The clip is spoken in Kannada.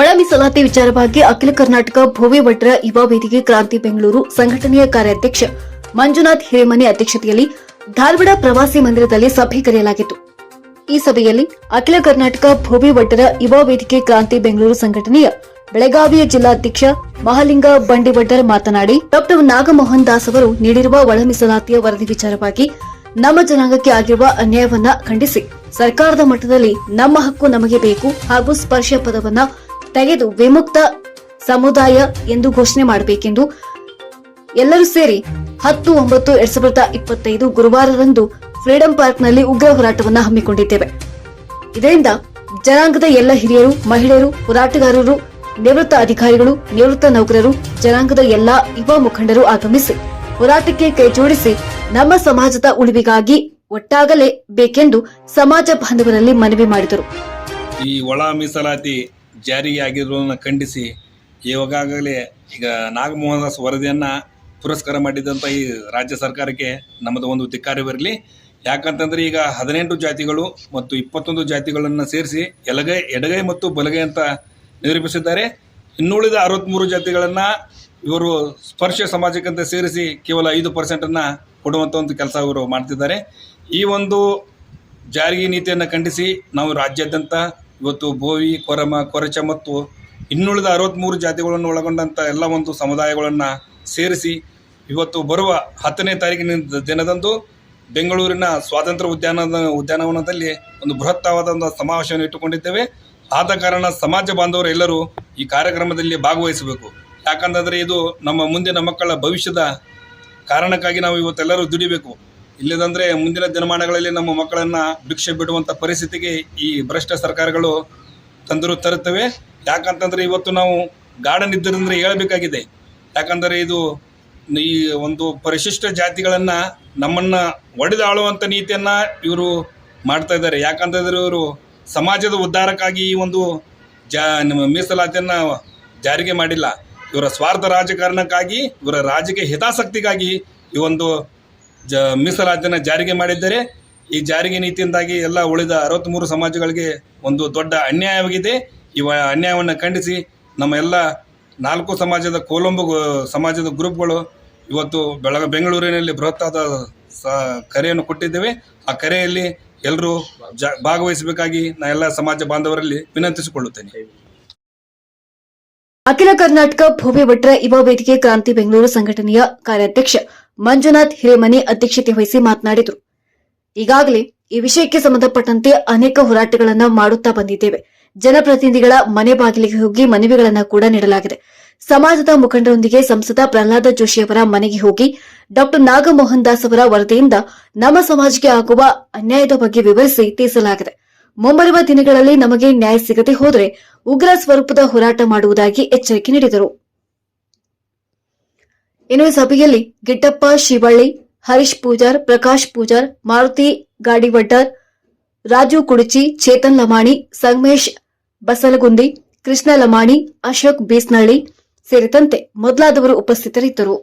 ಒಳ ಮೀಸಲಾತಿ ವಿಚಾರವಾಗಿ ಅಖಿಲ ಕರ್ನಾಟಕ ಭೋವಿ ಭಟ್ರ ಯುವ ವೇದಿಕೆ ಕ್ರಾಂತಿ ಬೆಂಗಳೂರು ಸಂಘಟನೆಯ ಕಾರ್ಯಾಧ್ಯಕ್ಷ ಮಂಜುನಾಥ್ ಹಿರೇಮನಿ ಅಧ್ಯಕ್ಷತೆಯಲ್ಲಿ ಧಾರವಾಡ ಪ್ರವಾಸಿ ಮಂದಿರದಲ್ಲಿ ಸಭೆ ಕರೆಯಲಾಗಿತ್ತು. ಈ ಸಭೆಯಲ್ಲಿ ಅಖಿಲ ಕರ್ನಾಟಕ ಭೋವಿ ಭಟ್ರ ಯುವ ವೇದಿಕೆ ಕ್ರಾಂತಿ ಬೆಂಗಳೂರು ಸಂಘಟನೆಯ ಬೆಳಗಾವಿಯ ಜಿಲ್ಲಾಧ್ಯಕ್ಷ ಮಹಾಲಿಂಗ ಬಂಡಿಭಟ್ಟರ್ ಮಾತನಾಡಿ, ಡಾಕ್ಟರ್ ನಾಗಮೋಹನ್ ದಾಸ್ ಅವರು ನೀಡಿರುವ ಒಳ ಮೀಸಲಾತಿಯ ವರದಿ ವಿಚಾರವಾಗಿ ನಮ್ಮ ಜನಾಂಗಕ್ಕೆ ಆಗಿರುವ ಅನ್ಯಾಯವನ್ನ ಖಂಡಿಸಿ, ಸರ್ಕಾರದ ಮಟ್ಟದಲ್ಲಿ ನಮ್ಮ ಹಕ್ಕು ನಮಗೆ ಬೇಕು ಹಾಗೂ ಸ್ಪರ್ಶ ಪದವನ್ನ ತೆಗೆದು ವಿಮುಕ್ತ ಸಮುದಾಯ ಎಂದು ಘೋಷಣೆ ಮಾಡಬೇಕೆಂದು ಎಲ್ಲರೂ ಸೇರಿ ಹತ್ತು ಒಂಬತ್ತು ಎರಡ್ ಸಾವಿರದ ಇಪ್ಪತ್ತೈದು ಗುರುವಾರದಂದು ಫ್ರೀಡಂ ಪಾರ್ಕ್ನಲ್ಲಿ ಉಗ್ರ ಹೋರಾಟವನ್ನು ಹಮ್ಮಿಕೊಂಡಿದ್ದೇವೆ. ಇದರಿಂದ ಜನಾಂಗದ ಎಲ್ಲ ಹಿರಿಯರು, ಮಹಿಳೆಯರು, ಹೋರಾಟಗಾರರು, ನಿವೃತ್ತ ಅಧಿಕಾರಿಗಳು, ನಿವೃತ್ತ ನೌಕರರು, ಜನಾಂಗದ ಎಲ್ಲಾ ಯುವ ಮುಖಂಡರು ಆಗಮಿಸಿ ಹೋರಾಟಕ್ಕೆ ಕೈಜೋಡಿಸಿ ನಮ್ಮ ಸಮಾಜದ ಉಳಿವಿಗಾಗಿ ಒಟ್ಟಾಗಲೇ ಬೇಕೆಂದು ಸಮಾಜ ಬಾಂಧವರಲ್ಲಿ ಮನವಿ ಮಾಡಿದರು. ಈ ಒಳ ಮೀಸಲಾತಿ ಜಾರಿಯಾಗಿರುವುದನ್ನು ಖಂಡಿಸಿ ಇವಾಗಲೇ ಈಗ ನಾಗಮೋಹನ್ ದಾಸ್ ವರದಿಯನ್ನು ಪುರಸ್ಕಾರ ಮಾಡಿದಂಥ ಈ ರಾಜ್ಯ ಸರ್ಕಾರಕ್ಕೆ ನಮ್ಮದು ಒಂದು ಧಿಕ್ಕಾರವಿರಲಿ ಯಾಕಂತಂದರೆ ಈಗ ಹದಿನೆಂಟು ಜಾತಿಗಳು ಮತ್ತು ಇಪ್ಪತ್ತೊಂದು ಜಾತಿಗಳನ್ನು ಸೇರಿಸಿ ಎಲಗೈ, ಎಡಗೈ ಮತ್ತು ಬಲಗೈ ಅಂತ ನಿರೂಪಿಸಿದ್ದಾರೆ. ಇನ್ನುಳಿದ ಅರವತ್ತ್ಮೂರು ಜಾತಿಗಳನ್ನು ಇವರು ಸ್ಪರ್ಶ ಸಮಾಜಕ್ಕಂತ ಸೇರಿಸಿ ಕೇವಲ ಐದು ಪರ್ಸೆಂಟನ್ನು ಕೊಡುವಂಥ ಒಂದು ಕೆಲಸ ಇವರು ಮಾಡ್ತಿದ್ದಾರೆ. ಈ ಒಂದು ಜಾರಿಗೆ ನೀತಿಯನ್ನು ಖಂಡಿಸಿ ನಾವು ರಾಜ್ಯಾದ್ಯಂತ ಇವತ್ತು ಬೋವಿ ಕೊರಮ, ಕೊರಚ ಮತ್ತು ಇನ್ನುಳಿದ ಅರವತ್ತ್ಮೂರು ಜಾತಿಗಳನ್ನು ಒಳಗೊಂಡಂಥ ಎಲ್ಲ ಒಂದು ಸಮುದಾಯಗಳನ್ನು ಸೇರಿಸಿ ಇವತ್ತು ಬರುವ ಹತ್ತನೇ ತಾರೀಕಿನ ದಿನದಂದು ಬೆಂಗಳೂರಿನ ಸ್ವಾತಂತ್ರ್ಯ ಉದ್ಯಾನದ, ಉದ್ಯಾನವನದಲ್ಲಿ ಒಂದು ಬೃಹತ್ತವಾದ ಒಂದು ಸಮಾವೇಶವನ್ನು ಇಟ್ಟುಕೊಂಡಿದ್ದೇವೆ. ಆದ ಕಾರಣ ಸಮಾಜ ಬಾಂಧವರೆಲ್ಲರೂ ಈ ಕಾರ್ಯಕ್ರಮದಲ್ಲಿ ಭಾಗವಹಿಸಬೇಕು. ಯಾಕಂತಂದರೆ ಇದು ನಮ್ಮ ಮುಂದಿನ ಮಕ್ಕಳ ಭವಿಷ್ಯದ ಕಾರಣಕ್ಕಾಗಿ ನಾವು ಇವತ್ತೆಲ್ಲರೂ ದುಡಿಬೇಕು. ಇಲ್ಲದಂದರೆ ಮುಂದಿನ ದಿನಮಾನಗಳಲ್ಲಿ ನಮ್ಮ ಮಕ್ಕಳನ್ನು ಭಿಕ್ಷೆ ಬಿಡುವಂಥ ಪರಿಸ್ಥಿತಿಗೆ ಈ ಭ್ರಷ್ಟ ಸರ್ಕಾರಗಳು ತಂದರು ತರುತ್ತವೆ. ಯಾಕಂತಂದರೆ ಇವತ್ತು ನಾವು ಗಾರ್ಡನ್ ಇದ್ದರಂದ್ರೆ ಹೇಳಬೇಕಾಗಿದೆ. ಯಾಕಂದರೆ ಇದು ಈ ಒಂದು ಪರಿಶಿಷ್ಟ ಜಾತಿಗಳನ್ನು ನಮ್ಮನ್ನು ಒಡೆದಾಳುವಂಥ ನೀತಿಯನ್ನು ಇವರು ಮಾಡ್ತಾ ಇದ್ದಾರೆ. ಯಾಕಂತಂದರೆ ಇವರು ಸಮಾಜದ ಉದ್ಧಾರಕ್ಕಾಗಿ ಈ ಒಂದು ಜಾ ನಿಮ್ಮ ಮೀಸಲಾತಿಯನ್ನು ಜಾರಿಗೆ ಮಾಡಿಲ್ಲ. ಇವರ ಸ್ವಾರ್ಥ ರಾಜಕಾರಣಕ್ಕಾಗಿ, ಇವರ ರಾಜಕೀಯ ಹಿತಾಸಕ್ತಿಗಾಗಿ ಈ ಒಂದು ಜ, ಮೀಸಲಾತಿಯನ್ನು ಜಾರಿಗೆ ಮಾಡಿದ್ದರೆ ಈ ಜಾರಿಗೆ ನೀತಿಯಿಂದಾಗಿ ಎಲ್ಲ ಉಳಿದ ಅರವತ್ತ್ಮೂರು ಸಮಾಜಗಳಿಗೆ ಒಂದು ದೊಡ್ಡ ಅನ್ಯಾಯವಾಗಿದೆ. ಇವ ಅನ್ಯಾಯವನ್ನು ಖಂಡಿಸಿ ನಮ್ಮ ಎಲ್ಲ ನಾಲ್ಕು ಸಮಾಜದ ಕೋಲಂಬು ಸಮಾಜದ ಗ್ರೂಪ್ಗಳು ಇವತ್ತು ಬೆಳಗ, ಬೆಂಗಳೂರಿನಲ್ಲಿ ಬೃಹತ್ತಾದ ಸ, ಕರೆಯನ್ನು ಕೊಟ್ಟಿದ್ದೇವೆ. ಆ ಕರೆಯಲ್ಲಿ ಎಲ್ಲರೂ ಭಾಗವಹಿಸಬೇಕಾಗಿ ನಾ ಎಲ್ಲ ಸಮಾಜ ಬಾಂಧವರಲ್ಲಿ ವಿನಂತಿಸಿಕೊಳ್ಳುತ್ತೇನೆ. ಅಖಿಲ ಕರ್ನಾಟಕ ಭೂಮಿ ಭಟ್ರ ಯುವ ವೇದಿಕೆ ಕ್ರಾಂತಿ ಬೆಂಗಳೂರು ಸಂಘಟನೆಯ ಕಾರ್ಯಾಧ್ಯಕ್ಷ ಮಂಜುನಾಥ್ ಹಿರೇಮನಿ ಅಧ್ಯಕ್ಷತೆ ವಹಿಸಿ ಮಾತನಾಡಿದರು. ಈಗಾಗಲೇ ಈ ವಿಷಯಕ್ಕೆ ಸಂಬಂಧಪಟ್ಟಂತೆ ಅನೇಕ ಹೋರಾಟಗಳನ್ನು ಮಾಡುತ್ತಾ ಬಂದಿದ್ದೇವೆ. ಜನಪ್ರತಿನಿಧಿಗಳ ಮನೆ ಬಾಗಿಲಿಗೆ ಹೋಗಿ ಮನವಿಗಳನ್ನು ಕೂಡ ನೀಡಲಾಗಿದೆ. ಸಮಾಜದ ಮುಖಂಡರೊಂದಿಗೆ ಸಂಸದ ಪ್ರಹ್ಲಾದ ಜೋಶಿಯವರ ಮನೆಗೆ ಹೋಗಿ ಡಾಕ್ಟರ್ ನಾಗಮೋಹನ್ ದಾಸ್ ಅವರ ವರದಿಯಿಂದ ನಮ್ಮ ಸಮಾಜಕ್ಕೆ ಆಗುವ ಅನ್ಯಾಯದ ಬಗ್ಗೆ ವಿವರಿಸಿ ತಿಳಿಸಲಾಗಿದೆ. ಮುಂಬರುವ ದಿನಗಳಲ್ಲಿ ನಮಗೆ ನ್ಯಾಯ ಸಿಗದೆ ಹೋದರೆ ಉಗ್ರ ಸ್ವರೂಪದ ಹೋರಾಟ ಮಾಡುವುದಾಗಿ ಎಚ್ಚರಿಕೆ ನೀಡಿದರು. ಇನ್ನು ಸಭೆಯಲ್ಲಿ ಗಿಟ್ಟಪ್ಪ, ಶಿವಳ್ಳಿ, ಹರೀಶ್ ಪೂಜಾರ್, ಪ್ರಕಾಶ್ ಪೂಜಾರ್, ಮಾರುತಿ ಗಾಡಿವಡ್ಡರ್ ರಾಜು ಕುಡುಚಿ, ಚೇತನ್ ಲಮಾಣಿ, ಸಂಗಮೇಶ್ ಬಸಲಗುಂದಿ, ಕೃಷ್ಣ ಲಮಾಣಿ, ಅಶೋಕ್ ಬೀಸ್ನಳ್ಳಿ ಸೇರಿದಂತೆ ಮೊದಲಾದವರು ಉಪಸ್ಥಿತರಿದ್ದರು.